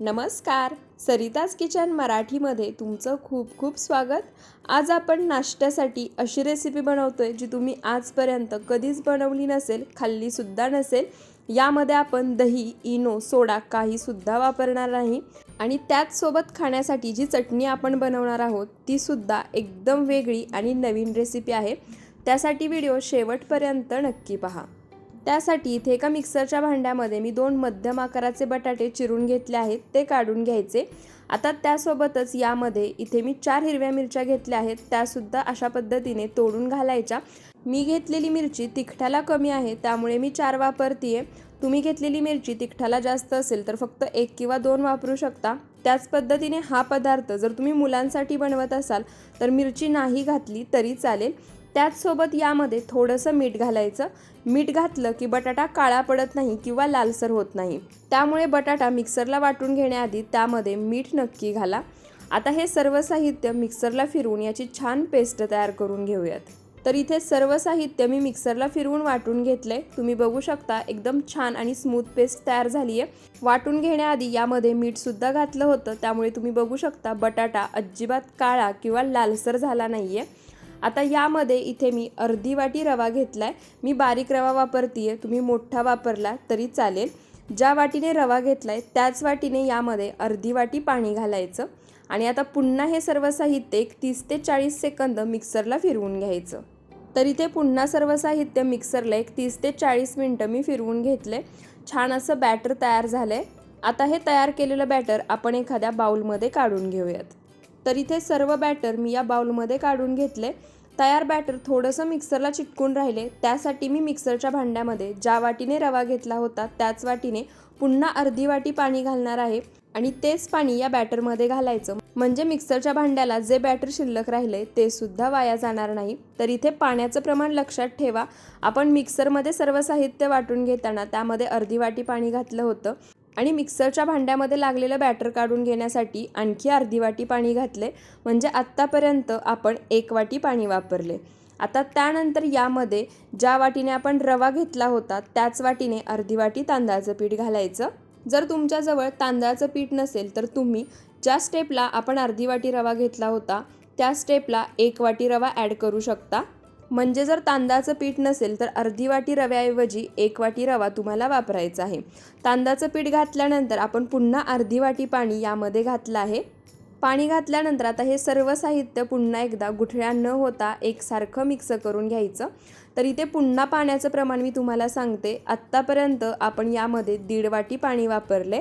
नमस्कार. सरिताज किचन मराठीमध्ये तुमचं खूप खूप स्वागत. आज आपण नाश्त्यासाठी अशी रेसिपी बनवतो आहे जी तुम्ही आजपर्यंत कधीच बनवली नसेल खाल्लीसुद्धा नसेल. यामध्ये आपण दही इनो सोडा काहीसुद्धा वापरणार नाही. आणि त्याचसोबत खाण्यासाठी जी चटणी आपण बनवणार आहोत तीसुद्धा एकदम वेगळी आणि नवीन रेसिपी आहे. त्यासाठी व्हिडिओ शेवटपर्यंत नक्की पहा. त्यासाठी इथे एका मिक्सरच्या भांड्यामध्ये मी दोन मध्यम आकाराचे बटाटे चिरून घेतले आहेत ते काढून घ्यायचे. आता त्यासोबतच यामध्ये इथे मी चार हिरव्या मिरच्या घेतल्या आहेत त्यासुद्धा अशा पद्धतीने तोडून घालायच्या. मी घेतलेली मिरची तिखटाला कमी आहे त्यामुळे मी चार वापरतीये. तुम्ही घेतलेली मिरची तिखटाला जास्त असेल तर फक्त एक किंवा दोन वापरू शकता. त्याच पद्धतीने हा पदार्थ जर तुम्ही मुलांसाठी बनवत असाल तर मिरची नाही घातली तरी चालेल. त्याचसोबत यामध्ये थोडंसं मीठ घालायचं. मीठ घातलं की बटाटा काळा पडत नाही किंवा लालसर होत नाही. त्यामुळे बटाटा मिक्सरला वाटून घेण्याआधी त्यामध्ये मीठ नक्की घाला. आता हे सर्व साहित्य मिक्सरला फिरवून याची छान पेस्ट तयार करून घेऊयात. तर इथे सर्व साहित्य मी मिक्सरला फिरवून वाटून घेतले तुम्ही बघू शकता एकदम छान आणि स्मूथ पेस्ट तयार झाली आहे वाटून घेण्याआधी यामध्ये मीठसुद्धा घातलं होतं. त्यामुळे तुम्ही बघू शकता बटाटा अजिबात काळा किंवा लालसर झाला नाही आहे आता यामध्ये इथे मी अर्धी वाटी रवा घेतला आहे मी बारीक रवा वापरते आहे तुम्ही मोठा वापरला तरी चालेल. ज्या वाटीने रवा घेतला आहे त्याच वाटीने यामध्ये अर्धी वाटी पाणी घालायचं. आणि आता पुन्हा हे सर्व साहित्य एक तीस ते चाळीस सेकंद मिक्सरला फिरवून घ्यायचं. तर इथे पुन्हा सर्व साहित्य मिक्सरला एक तीस ते चाळीस मिनटं मी फिरवून घेतले छान असं बॅटर तयार झालं आहे आता हे तयार केलेलं बॅटर आपण एखाद्या बाउलमध्ये काढून घेऊयात. तर इथे सर्व बॅटर मी या बाउलमध्ये काढून घेतले. तयार बॅटर थोडंसं मिक्सरला चिटकून राहिले. त्यासाठी मी मिक्सरच्या भांड्यामध्ये ज्या वाटीने रवा घेतला होता त्याच वाटीने पुन्हा अर्धी वाटी पाणी घालणार आहे आणि तेच पाणी या बॅटरमध्ये घालायचं. म्हणजे मिक्सरच्या भांड्याला जे बॅटर शिल्लक राहिले ते सुद्धा वाया जाणार नाही. तर इथे पाण्याचं प्रमाण लक्षात ठेवा. आपण मिक्सरमध्ये सर्व साहित्य वाटून घेताना त्यामध्ये अर्धी वाटी पाणी घातलं होतं. आणि मिक्सरच्या भांड्यामध्ये लागलेलं बॅटर काढून घेण्यासाठी आणखी अर्धी वाटी पाणी घातले. म्हणजे आत्तापर्यंत आपण एक वाटी पाणी वापरले. आता त्यानंतर यामध्ये ज्या वाटीने आपण रवा घेतला होता त्याच वाटीने अर्धी वाटी तांदळाचं पीठ घालायचं. जर तुमच्याजवळ तांदळाचं पीठ नसेल तर तुम्ही ज्या स्टेपला आपण अर्धी वाटी रवा घेतला होता त्या स्टेपला एक वाटी रवा ॲड करू शकता. म्हणजे जर तांदळाचं पीठ नसेल तर अर्धी वाटी रव्याऐवजी एक वाटी रवा तुम्हाला वापरायचा आहे. तांदळाचं पीठ घातल्यानंतर आपण पुन्हा अर्धी वाटी पाणी यामध्ये घातलं आहे. पाणी घातल्यानंतर आता हे सर्व साहित्य पुन्हा एकदा गुठळ्या न होता एकसारखं मिक्स करून घ्यायचं. तर इथे पुन्हा पाण्याचं प्रमाण मी तुम्हाला सांगते. आत्तापर्यंत आपण यामध्ये दीड वाटी पाणी वापरले.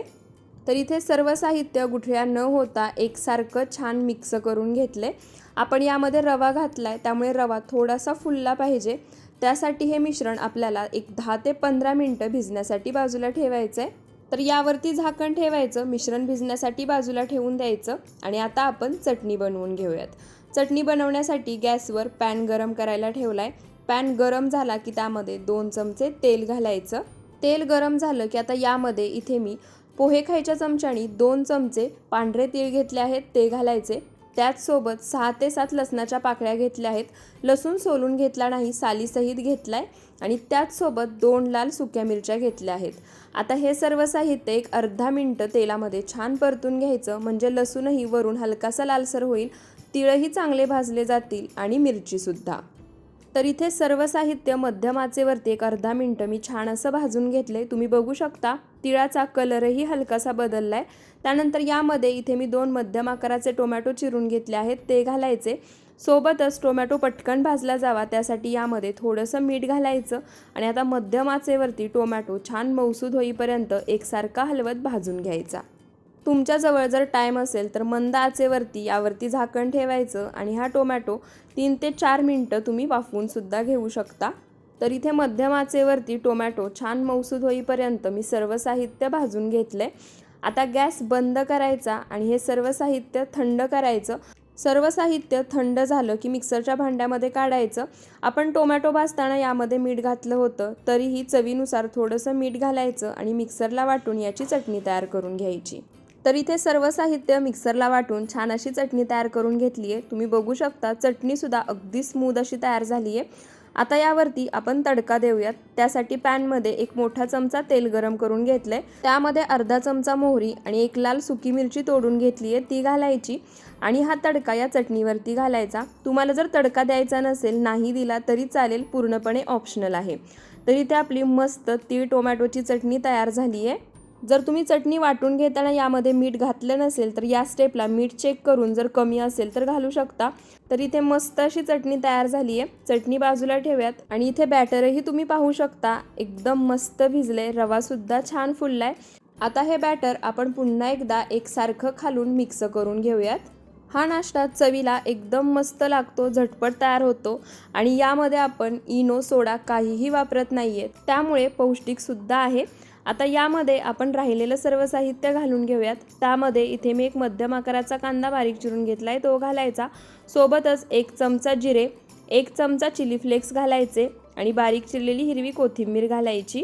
तर इथे सर्व साहित्य गुठळ्या न होता एकसारखं छान मिक्स करून घेतले आपण यामध्ये रवा घातला आहे त्यामुळे रवा थोडासा फुलला पाहिजे. त्यासाठी हे मिश्रण आपल्याला एक दहा ते पंधरा मिनटं भिजण्यासाठी बाजूला ठेवायचं आहे तर यावरती झाकण ठेवायचं मिश्रण भिजण्यासाठी बाजूला ठेवून द्यायचं आणि आता आपण चटणी बनवून घेऊयात. चटणी बनवण्यासाठी गॅसवर पॅन गरम करायला ठेवला आहे पॅन गरम झाला की त्यामध्ये दोन चमचे तेल घालायचं. तेल गरम झालं की आता यामध्ये इथे मी पोहे खायच्या चमच्यानी दोन चमचे पांढरे तीळ घेतले आहेत ते घालायचे. त्याचसोबत सहा ते सात लसणाच्या पाकळ्या घेतल्या आहेत. लसूण सोलून घेतला नाही सालीसहित घेतला आहे आणि त्याचसोबत दोन लाल सुक्या मिरच्या घेतल्या आहेत. आता हे सर्व साहित्य एक अर्धा मिनटं तेलामध्ये छान परतून घ्यायचं म्हणजे लसूणही वरून हलकासा लालसर होईल. तिळही चांगले भाजले जातील आणि मिरचीसुद्धा तर इथे सर्व साहित्य मध्यम आचेवरती एक अर्धा मिनटं मी छान असं भाजून घेतले तुम्ही बघू शकता. तिळाचा कलरही हलकासा बदलला आहे त्यानंतर यामध्ये इथे मी दोन मध्यम आकाराचे टोमॅटो चिरून घेतले आहेत. ते घालायचे. सोबतच टोमॅटो पटकन भाजला जावा. त्यासाठी यामध्ये थोडंसं मीठ घालायचं आणि आता मध्यम आचेवरती टोमॅटो छान मौसूद होईपर्यंत एकसारखा हलवत भाजून घ्यायचा. तुमच्याजवळ जर टाईम असेल तर मंद आचेवरती यावरती झाकण ठेवायचं आणि हा टोमॅटो तीन ते चार मिनटं तुम्ही वाफवूनसुद्धा घेऊ शकता. तर इथे मध्यम आचेवरती टोमॅटो छान मौसूद होईपर्यंत मी सर्व साहित्य भाजून घेतले. आता गॅस बंद करायचा आणि हे सर्व साहित्य थंड करायचं. सर्व साहित्य थंड झालं की मिक्सरच्या भांड्यामध्ये काढायचं. आपण टोमॅटो भाजताना यामध्ये मीठ घातलं होतं तरीही चवीनुसार थोडंसं मीठ घालायचं आणि मिक्सरला वाटून याची चटणी तयार करून घ्यायची. तर इथे सर्व साहित्य मिक्सरला वाटून छान अशी चटणी तयार करून घेतली आहे तुम्ही बघू शकता चटणीसुद्धा अगदी स्मूद अशी तयार झाली आहे आता यावरती आपण तडका देऊयात. त्यासाठी पॅनमध्ये एक मोठा चमचा तेल गरम करून घेतलंय. त्यामध्ये अर्धा चमचा मोहरी आणि एक लाल सुकी मिरची तोडून घेतली आहे ती घालायची. आणि हा तडका या चटणीवरती घालायचा. तुम्हाला जर तडका द्यायचा नसेल नाही दिला तरी चालेल पूर्णपणे ऑप्शनल आहे. तर इथे आपली मस्त ती टोमॅटोची चटणी तयार झाली आहे. जर तुम्ही चटणी वाटून घेताना यामध्ये मीठ घातलं नसेल तर या स्टेपला मीठ चेक करून जर कमी असेल तर घालू शकता. तर इथे मस्त अशी चटणी तयार झाली आहे चटणी बाजूला ठेवूयात आणि इथे बॅटरही तुम्ही पाहू शकता. एकदम मस्त भिजले रवासुद्धा छान फुललाय. आता हे बॅटर आपण पुन्हा एकदा एकसारखं खालून मिक्स करून घेऊयात. हा नाश्ता चवीला एकदम मस्त लागतो. झटपट तयार होतो. आणि यामध्ये आपण इनो सोडा काहीही वापरत नाही आहे त्यामुळे पौष्टिकसुद्धा आहे. आता यामध्ये आपण राहिलेलं सर्व साहित्य घालून घेऊयात. त्यामध्ये इथे मी एक मध्यम आकाराचा कांदा बारीक चिरून घेतला आहे तो घालायचा. सोबतच एक चमचा जिरे एक चमचा चिली फ्लेक्स घालायचे आणि बारीक चिरलेली हिरवी कोथिंबीर घालायची.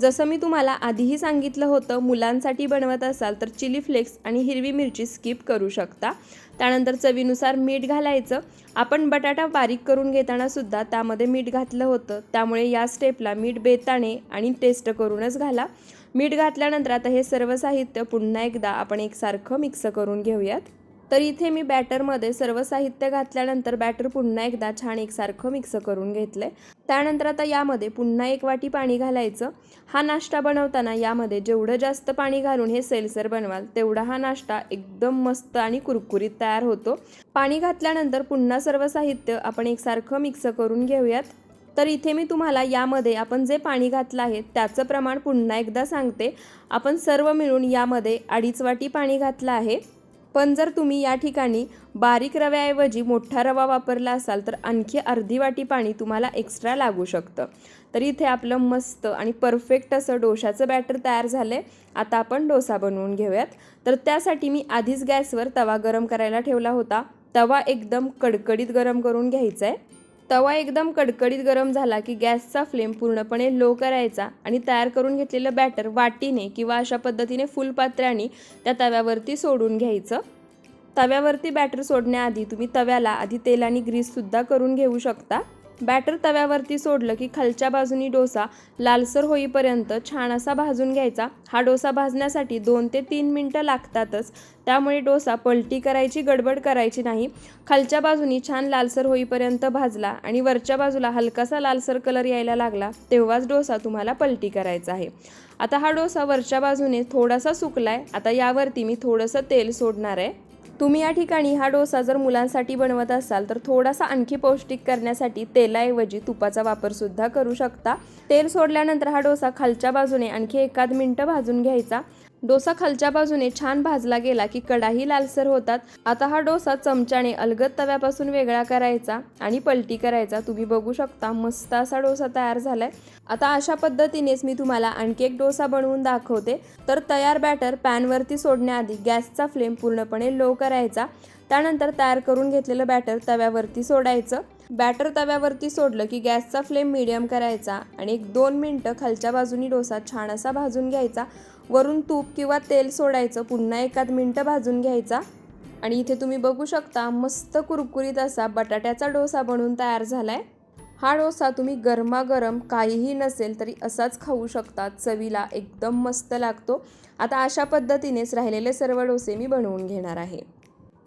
जसं मी तुम्हाला आधीही सांगितलं होतं मुलांसाठी बनवत असाल तर चिली फ्लेक्स आणि हिरवी मिरची स्किप करू शकता. त्यानंतर चवीनुसार मीठ घालायचं. आपण बटाटा बारीक करून घेताना सुद्धा त्यामध्ये मीठ घातलं होतं. त्यामुळे या स्टेपला मीठ बेताणे आणि टेस्ट करूनच घाला. मीठ घातल्यानंतर आता हे सर्व साहित्य पुन्हा एकदा आपण एकसारखं मिक्स करून घेऊयात. तर इथे मी बॅटरमध्ये सर्व साहित्य घातल्यानंतर बॅटर पुन्हा एकदा छान एकसारखं मिक्स करून घेतलंय. त्यानंतर आता यामध्ये पुन्हा एक वाटी पाणी घालायचं. हा नाश्ता बनवताना यामध्ये जेवढं जास्त पाणी घालून हे सेलसर बनवाल तेवढा हा नाश्ता एकदम मस्त आणि कुरकुरीत तयार होतो. पाणी घातल्यानंतर पुन्हा सर्व साहित्य आपण एकसारखं मिक्स करून घेऊयात. तर इथे मी तुम्हाला यामध्ये आपण जे पाणी घातलं आहे त्याचं प्रमाण पुन्हा एकदा सांगते. आपण सर्व मिळून यामध्ये अडीच वाटी पाणी घातलं आहे. पण जर तुम्ही या ठिकाणी बारीक रव्याऐवजी मोठा रवा वापरला असाल तर आणखी अर्धी वाटी पाणी तुम्हाला एक्स्ट्रा लागू शकतं. तर इथे आपलं मस्त आणि परफेक्ट असं डोशाचं बॅटर तयार झालं आहे आता आपण डोसा बनवून घेऊयात. तर त्यासाठी मी आधीच गॅसवर तवा गरम करायला ठेवला होता. तवा एकदम कडकडीत गरम करून घ्यायचा आहे तवा एकदम कडकडीत गरम झाला की गॅसचा फ्लेम पूर्णपणे लो करायचा आणि तयार करून घेतलेलं बॅटर वाटीने किंवा अशा पद्धतीने फुलपात्र्याने त्या तव्यावरती सोडून घ्यायचं. तव्यावरती बॅटर सोडण्याआधी तुम्ही तव्याला आधी तेल आणि ग्रीससुद्धा करून घेऊ शकता. बॅटर तव्यावरती सोडलं की खालच्या बाजूनी डोसा लालसर होईपर्यंत छान असा भाजून घ्यायचा. हा डोसा भाजण्यासाठी दोन ते तीन मिनटं लागतातच. त्यामुळे डोसा पलटी करायची गडबड करायची नाही. खालच्या बाजूनी छान लालसर होईपर्यंत भाजला आणि वरच्या बाजूला हलकासा लालसर कलर यायला लागला तेव्हाच डोसा तुम्हाला पलटी करायचा आहे. आता हा डोसा वरच्या बाजूने थोडासा सुकलाय. आता यावरती मी थोडंसं तेल सोडणार आहे. तुम्ही या ठिकाणी हा डोसा जर मुलांसाठी बनवत असाल तर थोडासा आणखी पौष्टिक करण्यासाठी तेलाऐवजी तुपाचा वापर सुद्धा करू शकता. तेल सोडल्यानंतर हा डोसा खालच्या बाजूने आणखी एखाद मिनटं भाजून घ्यायचा. डोसा खालच्या बाजूने छान भाजला गेला की कडाही लालसर होतात. आता हा डोसा चमच्याने अलगद तव्यापासून वेगळा करायचा आणि पलटी करायचा. तुम्ही बघू शकता मस्त असा डोसा तयार झालाय. आता अशा पद्धतीनेच मी तुम्हाला आणखी एक डोसा बनवून दाखवते. तर तयार बॅटर पॅनवरती सोडण्याआधी गॅसचा फ्लेम पूर्णपणे लो करायचा. त्यानंतर तयार करून घेतलेलं बॅटर तव्यावरती सोडायचं. बॅटर तव्यावरती सोडलं की गॅसचा फ्लेम मिडियम करायचा आणि एक दोन मिनटं खालच्या बाजूनी डोसा छान असा भाजून घ्यायचा. वरून तूप किंवा तेल सोडायचं पुन्हा एखाद मिनटं भाजून घ्यायचा. आणि इथे तुम्ही बघू शकता मस्त कुरकुरीत असा बटाट्याचा डोसा बनवून तयार झाला आहे हा डोसा तुम्ही गरमागरम काहीही नसेल तरी असाच खाऊ शकता. चवीला एकदम मस्त लागतो. आता अशा पद्धतीनेच राहिलेले सर्व डोसे मी बनवून घेणार आहे.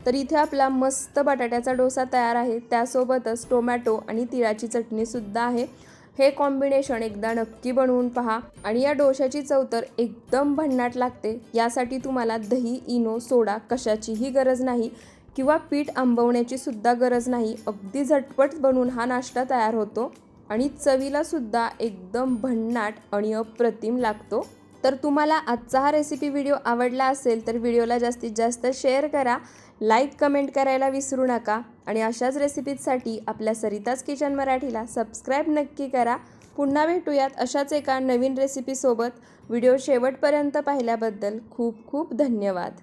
तर इथे आपला मस्त बटाट्याचा डोसा तयार आहे. त्यासोबतच टोमॅटो आणि तिळाची चटणीसुद्धा आहे. हे कॉम्बिनेशन एकदा नक्की बनवून पहा आणि या डोशाची चव तर एकदम भन्नाट लागते. यासाठी तुम्हाला दही इनो सोडा कशाचीही गरज नाही किंवा पीठ आंबवण्याची सुद्धा गरज नाही. अगदी झटपट बनवून हा नाश्ता तयार होतो आणि चवीला सुद्धा एकदम भन्नाट आणि अप्रतिम लागतो. तर तुम्हाला आजचा हा रेसिपी व्हिडिओ आवडला असेल तर व्हिडिओला जास्तीत जास्त शेअर करा. लाईक कमेंट करायला विसरू नका. आणि अशाच रेसिपीजसाठी आपल्या सरिताज किचन मराठीला सबस्क्राईब नक्की करा. पुन्हा भेटूयात अशाच एका नवीन रेसिपीसोबत व्हिडिओ शेवटपर्यंत पाहिल्याबद्दल खूप खूप धन्यवाद.